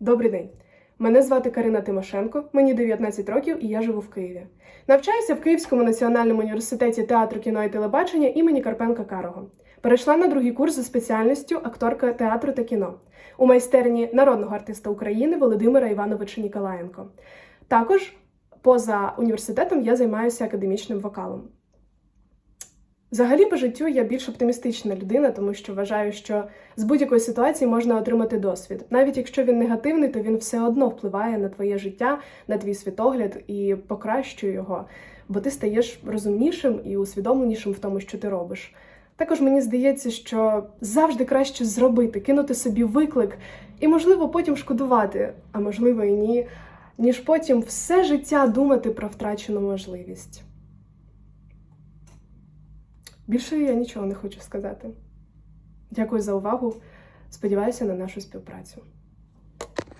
Добрий день. Мене звати Карина Тимошенко, мені 19 років і я живу в Києві. Навчаюся в Київському національному університеті театру, кіно і телебачення імені Карпенка Карого. Перейшла на другий курс за спеціальністю акторка театру та кіно у майстерні народного артиста України Володимира Івановича Ніколаєнко. Також поза університетом я займаюся академічним вокалом. Взагалі, по життю я більш оптимістична людина, тому що вважаю, що з будь-якої ситуації можна отримати досвід. Навіть якщо він негативний, то він все одно впливає на твоє життя, на твій світогляд і покращує його, бо ти стаєш розумнішим і усвідомленішим в тому, що ти робиш. Також мені здається, що завжди краще зробити, кинути собі виклик і, можливо, потім шкодувати, а можливо і ні, ніж потім все життя думати про втрачену можливість. Більше я нічого не хочу сказати. Дякую за увагу. Сподіваюся на нашу співпрацю.